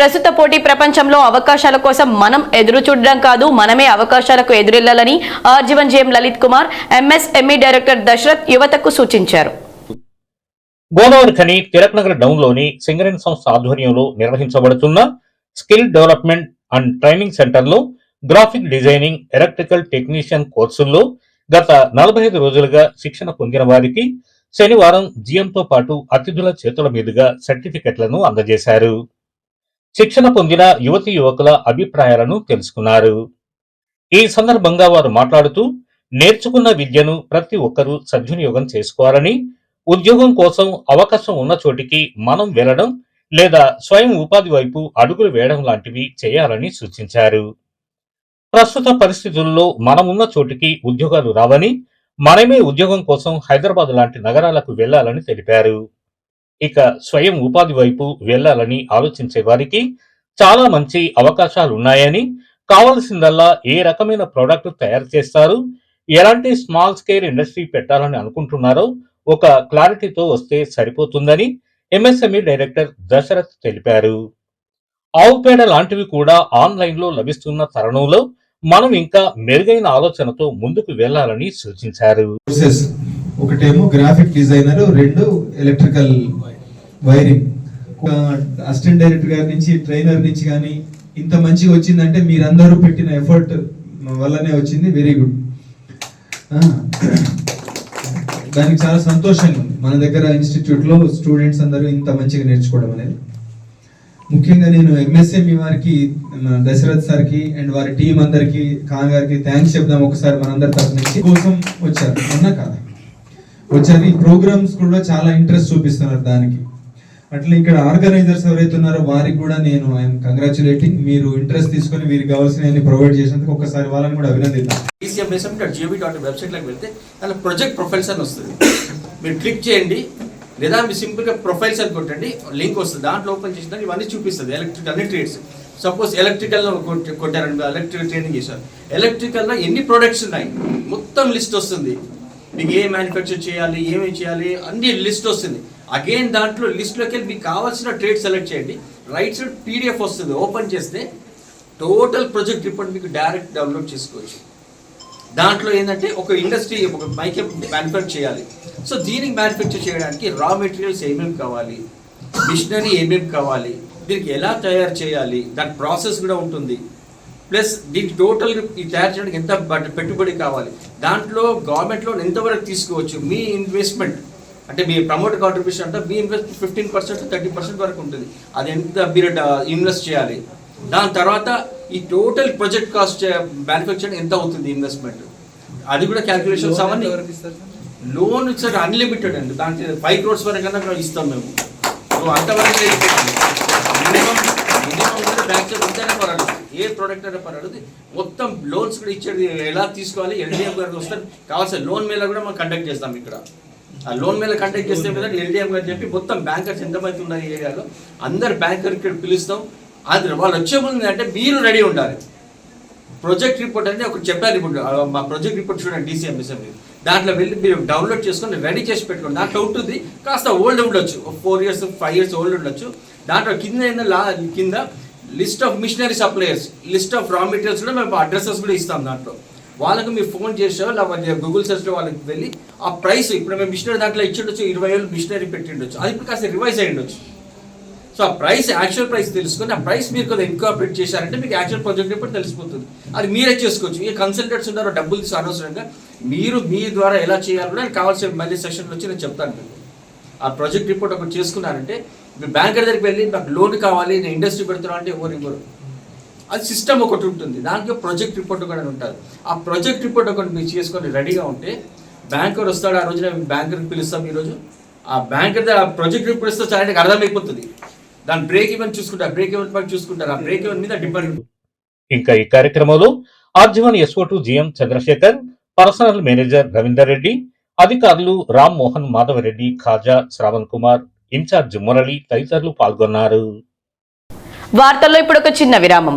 ప్రస్తుత పోటీ ప్రపంచంలో అవకాశాల కోసం మనం ఎదురు చూడడం కాదు మనమే అవకాశాలకు ఎదురెళ్ళాలని ఆర్జీవన్ JM Lalith Kumar MSME director Dasharath యువతకు సూచించారు. గోదావరి ఖని తిలక్ నగర్ డౌన్లోని సింగరేణి సంస్థ ఆధ్వర్యంలో నిర్వహించబడుతున్న స్కిల్ డెవలప్మెంట్ అండ్ ట్రైనింగ్ సెంటర్లో గ్రాఫిక్ డిజైనింగ్ ఎలక్ట్రికల్ టెక్నీషియన్ కోర్సుల్లో గత నలభై ఐదు రోజులుగా శిక్షణ పొందిన వారికి శనివారం జీఎంతో పాటు అతిథుల చేతుల మీదుగా సర్టిఫికెట్లను అందజేశారు. శిక్షణ పొందిన యువతి యువకుల అభిప్రాయాలను తెలుసుకున్నారు. ఈ సందర్భంగా వారు మాట్లాడుతూ నేర్చుకున్న విద్యను ప్రతి ఒక్కరూ సద్వినియోగం చేసుకోవాలని ఉద్యోగం కోసం అవకాశం ఉన్న చోటికి మనం వెళ్ళడం లేదా స్వయం ఉపాధి వైపు అడుగులు వేయడం లాంటివి చేయాలని సూచించారు. ప్రస్తుత పరిస్థితుల్లో మనమున్న చోటికి ఉద్యోగాలు రావని మనమే ఉద్యోగం కోసం హైదరాబాద్ లాంటి నగరాలకు వెళ్ళాలని తెలిపారు. ఇక స్వయం ఉపాధి వైపు వెళ్ళాలని ఆలోచించే వారికి చాలా మంచి అవకాశాలు ఉన్నాయని కావలసిందల్లా ఏ రకమైన ప్రోడక్ట్ తయారు చేస్తారు ఎలాంటి స్మాల్ స్కేల్ ఇండస్ట్రీ పెట్టాలని అనుకుంటున్నారో ఒక క్లారిటీతో వస్తే సరిపోతుందని ఎంఎస్ఎంఈ డైరెక్టర్ దశరథ్ తెలిపారు. ఆవు పేడ లాంటివి కూడా ఆన్లైన్లో లభిస్తున్న తరుణంలో మనం ఇంకా మెరుగైన ఆలోచనతో ముందుకు వెళ్ళాలని సూచించారు. ఒకటేమో గ్రాఫిక్ డిజైనర్ రెండు ఎలక్ట్రికల్ వైరింగ్ అసిస్టెంట్ డైరెక్టర్ గారి నుంచి ట్రైనర్ నుంచి కానీ ఇంత మంచిగా వచ్చిందంటే మీరందరూ పెట్టిన ఎఫర్ట్ వల్లనే వచ్చింది. వెరీ గుడ్ దానికి చాలా సంతోషంగా ఉంది. మన దగ్గర ఇన్స్టిట్యూట్లో స్టూడెంట్స్ అందరూ ఇంత మంచిగా నేర్చుకోవడం అనేది. ముఖ్యంగా నేను ఎంఎస్ఎంఈ వారికి మన దశరథ్ సార్కి అండ్ వారి టీం అందరికి ఖాన్ గారికి థ్యాంక్స్ చెప్దాం ఒకసారి మనందరి తరఫు నుంచి. కోసం వచ్చారు. మొన్న కాదు. వచ్చారు. ఈ ప్రోగ్రామ్స్ కూడా చాలా ఇంట్రెస్ట్ చూపిస్తున్నారు దానికి. అట్లా ఇక్కడ ఆర్గనైజర్స్ ఎవరైతే ఉన్నారో వారికి కూడా నేను ఐఎమ్ కంగ్రాచులేటింగ్. మీరు ఇంట్రెస్ట్ తీసుకొని వీరికి కావాల్సిన ప్రొవైడ్ చేసినందుకు ఒకసారి వాళ్ళని కూడా అభినందిద్దాం. ఈసీఎంఎస్ఎం డాట్ జిఓవి డాట్ వెబ్సైట్లోకి వెళ్తే అలా ప్రొజెక్ట్ ప్రొఫైల్స్ అని వస్తుంది. మీరు క్లిక్ చేయండి. లేదా మీరు సింపుల్గా ప్రొఫైల్స్ అని కొట్టండి. లింక్ వస్తుంది. దాంట్లో ఓపెన్ చేసిన ఇవన్నీ చూపిస్తుంది. ఎలక్ట్రికల్ అన్ని ట్రేడ్స్ సపోజ్ ఎలక్ట్రికల్లో కొట్టారండి ఎలక్ట్రికల్ ట్రైనింగ్ చేశారు. ఎలక్ట్రికల్లో ఎన్ని ప్రొడక్ట్స్ ఉన్నాయి? మొత్తం లిస్ట్ వస్తుంది. మీకు ఏ మ్యానుఫ్యాక్చర్ చేయాలి? ఏమేమి చేయాలి? అన్ని లిస్ట్ వస్తుంది. అగైన్ దాంట్లో లిస్ట్లోకి వెళ్ళి మీకు కావాల్సిన ట్రేడ్ సెలెక్ట్ చేయండి. రైట్ సైడ్ పీడిఎఫ్ వస్తుంది. ఓపెన్ చేస్తే టోటల్ ప్రాజెక్ట్ రిపోర్ట్ మీకు డైరెక్ట్ డౌన్లోడ్ చేసుకోవచ్చు. దాంట్లో ఏంటంటే ఒక ఇండస్ట్రీ ఒక మైకే మ్యానుఫ్యాక్చర్ చేయాలి. సో దీనికి మ్యానుఫ్యాక్చర్ చేయడానికి రా మెటీరియల్స్ ఏమేమి కావాలి? మిషనరీ ఏమేమి కావాలి? దీనికి ఎలా తయారు చేయాలి? దాని ప్రాసెస్ కూడా ఉంటుంది. ప్లస్ దీనికి టోటల్ ఈ తయారు చేయడానికి ఎంత పెట్టుబడి కావాలి? దాంట్లో గవర్నమెంట్లో ఎంతవరకు తీసుకోవచ్చు? మీ ఇన్వెస్ట్మెంట్ అంటే మీ ప్రమోట్ కాంట్రిబ్యూషన్ అంటే మీ invest fifteen percent thirty percent వరకు ఉంటుంది. అది ఎంత మీరు ఇన్వెస్ట్ చేయాలి. దాని తర్వాత ఈ టోటల్ ప్రొజెక్ట్ కాస్ట్ మ్యానుఫ్యాక్చరింగ్ ఎంత అవుతుంది ఇన్వెస్ట్మెంట్ అది కూడా క్యాల్కులేషన్స్ అవన్నీ లోన్ సార్? అన్లిమిటెడ్ అండి. దానికి ఫైవ్ క్రోర్స్ వరకు కన్నా ఇస్తాం మేము. సో అంతవరకు మినిమం మినిమం కూడా బ్యాంక్ పర్వాలేదు. ఏ ప్రోడక్ట్ అయినా పర్వాలేదు. మొత్తం లోన్స్ కూడా ఇచ్చేది ఎలా తీసుకోవాలి? ఎల్డిఎం గారికి వస్తారు. కావాల్సిన లోన్ మీద కూడా మనం కండక్ట్ చేస్తాం ఇక్కడ. ఆ లోన్ మీద కంటాక్ట్ చేస్తే మీద ఎల్డిఎం గారు చెప్పి మొత్తం బ్యాంకర్స్ ఎంతమంది ఉన్నారు ఏరియాలో? అందరు బ్యాంకర్ ఇక్కడ పిలుస్తాం. అది వాళ్ళు వచ్చే ముందు అంటే మీరు రెడీ ఉండాలి. ప్రాజెక్ట్ రిపోర్ట్ అనేది ఒకటి చెప్పారు ఇప్పుడు. మా ప్రాజెక్ట్ రిపోర్ట్ చూడండి డీసీఎంఎస్ఎం దాంట్లో వెళ్ళి మీరు డౌన్లోడ్ చేసుకొని రెడీ చేసి పెట్టుకోండి. దాంట్లో ఉంటుంది కాస్త ఓల్డ్ ఉండొచ్చు. Four years five years old ఉండొచ్చు. దాంట్లో కింద లా కింద list of machinery suppliers list of raw materials కూడా మేము అడ్రసెస్ కూడా ఇస్తాం దాంట్లో. వాళ్ళకి మీరు ఫోన్ చేసో లేకపోతే గూగుల్ సెర్చ్లో వాళ్ళకి వెళ్ళి ఆ ప్రైస్ ఇప్పుడు మేము మిషనరీ దాంట్లో ఇచ్చిండొచ్చు ఇరవై వేలు మిషనరీ పెట్టిండొచ్చు. అది ఇప్పుడు కాస్త రివైజ్ అయ్యి ఉండొచ్చు సో ఆ ప్రైస్ యాక్చువల్ ప్రైస్ తెలుసుకొని ఆ ప్రైస్ మీరు కొంత ఇన్కార్పొరేట్ చేశారంటే మీకు యాక్చువల్ ప్రాజెక్ట్ రిపోర్ట్ తెలిసిపోతుంది. అది మీరే చేసుకోవచ్చు. ఏ కన్సల్టెంట్స్ ఉన్నారో డబ్బులు తీసి అనవసరంగా మీరు మీ ద్వారా ఎలా చేయాలో కూడా కావాల్సిన మళ్ళీ సెషన్లో వచ్చి నేను చెప్తాను మీకు. ఆ ప్రాజెక్ట్ రిపోర్ట్ ఒకటి చేసుకున్నారంటే మీ బ్యాంకర్ దగ్గరికి వెళ్ళి నాకు లోన్ కావాలి నేను ఇండస్ట్రీ పెడుతున్నా అంటే ఎవరు ఇవ్వరు. అది సిస్టమ్ ఒకటి ఉంటుంది. దానికి ప్రాజెక్ట్ రిపోర్ట్ కూడా ఉంటుంది. ఆ ప్రాజెక్ట్ రిపోర్ట్ ఒకటి మీరు చేసుకొని రెడీగా ఉంటే బ్యాంకర్ వస్తాడు ఆ రోజున బ్యాంకర్కి పిలుస్తాం ఈరోజు. ఆ బ్యాంకర్ దగ్గర ఆ ప్రాజెక్ట్ రిపోర్ట్ ఇస్తే చాలా అర్థమైపోతుంది. దాని బ్రేక్ ఈవెన్ చూసుకుంటారు బ్రేక్ ఈవెన్ పని చూసుకుంటారు. ఆ బ్రేక్ ఈవెన్ మీద డిపెండ్ ఇంకా ఈ కార్యక్రమంలో RG one SO to GM Chandrashekar personnel manager Ravinder Reddy అధికారులు రామ్ మోహన్ మాధవరెడ్డి ఖాజా శ్రావణ్ కుమార్ ఇన్ఛార్జ్ మురళి తదితరులు పాల్గొన్నారు. వార్తల్లో ఇప్పుడు ఒక చిన్న విరామం.